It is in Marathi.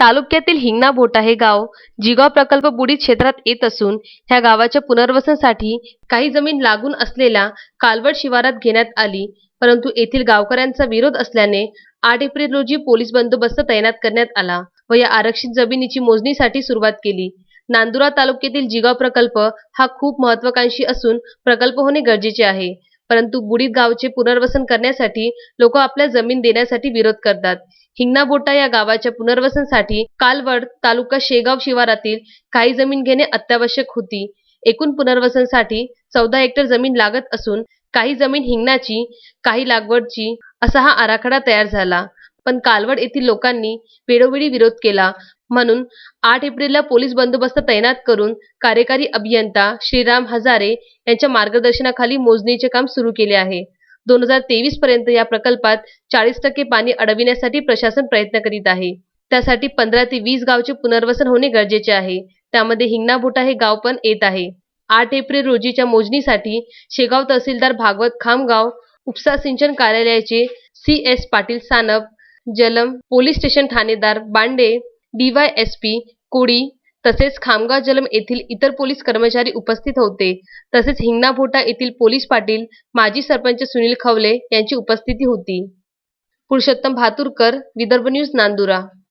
तालुक्यातील हिंगणा हे गाव जिगाव प्रकल्प बुडीत क्षेत्रात येत असून ह्या गावाच्या पुनर्वसनासाठी काही जमीन लागून असलेल्या कालवड शिवारात घेण्यात आली परंतु येथील गावकऱ्यांचा विरोध असल्याने आठ एप्रिल रोजी पोलीस बंदोबस्त तैनात करण्यात आला व या आरक्षित जमिनीची मोजणीसाठी सुरुवात केली. नांदुरा तालुक्यातील जिगाव प्रकल्प हा खूप महत्वाकांक्षी असून प्रकल्प होणे गरजेचे आहे परंतु बुडीत गावचे पुनर्वसन करण्यासाठी लोक आपल्या जमीन देण्यासाठी विरोध करतात. हिंगणाबोटा या गावाच्या पुनर्वसनसाठी कालवड तालुका शेगाव शिवारातील काही जमीन घेणे अत्यावश्यक होती. एकूण पुनर्वसनसाठी चौदा हेक्टर जमीन लागत असून काही जमीन हिंगणाची काही लागवडची असा हा आराखडा तयार झाला. पण कालवड येथील लोकांनी वेळोवेळी विरोध केला. म्हणून आठ एप्रिलला पोलीस बंदोबस्त तैनात करून कार्यकारी अभियंता श्रीराम हजारे यांच्या मार्गदर्शनाखाली मोजणीचे काम सुरू केले आहे. दोन हजार तेवीस पर्यंत या प्रकल्पात चाळीस टक्के पाणी अडविण्यासाठी प्रशासन प्रयत्न करीत आहे. त्यासाठी पंधरा ते वीस गावचे पुनर्वसन होणे गरजेचे आहे. त्यामध्ये हिंगणाबोटा हे गाव पण येत आहे. आठ एप्रिल रोजीच्या मोजणीसाठी शेगाव तहसीलदार भागवत खामगाव उपसा सिंचन कार्यालयाचे C S Patil Sanap Jalam police station ठाणेदार बांडे डीवायएसपी कोडी तसेच खामगाव जलम येथील इतर पोलीस कर्मचारी उपस्थित होते. तसेच हिंगणाभोटा येथील पोलीस पाटील माजी सरपंच सुनील खवले यांची उपस्थिती होती. पुरुषोत्तम भातुरकर विदर्भ न्यूज नांदुरा.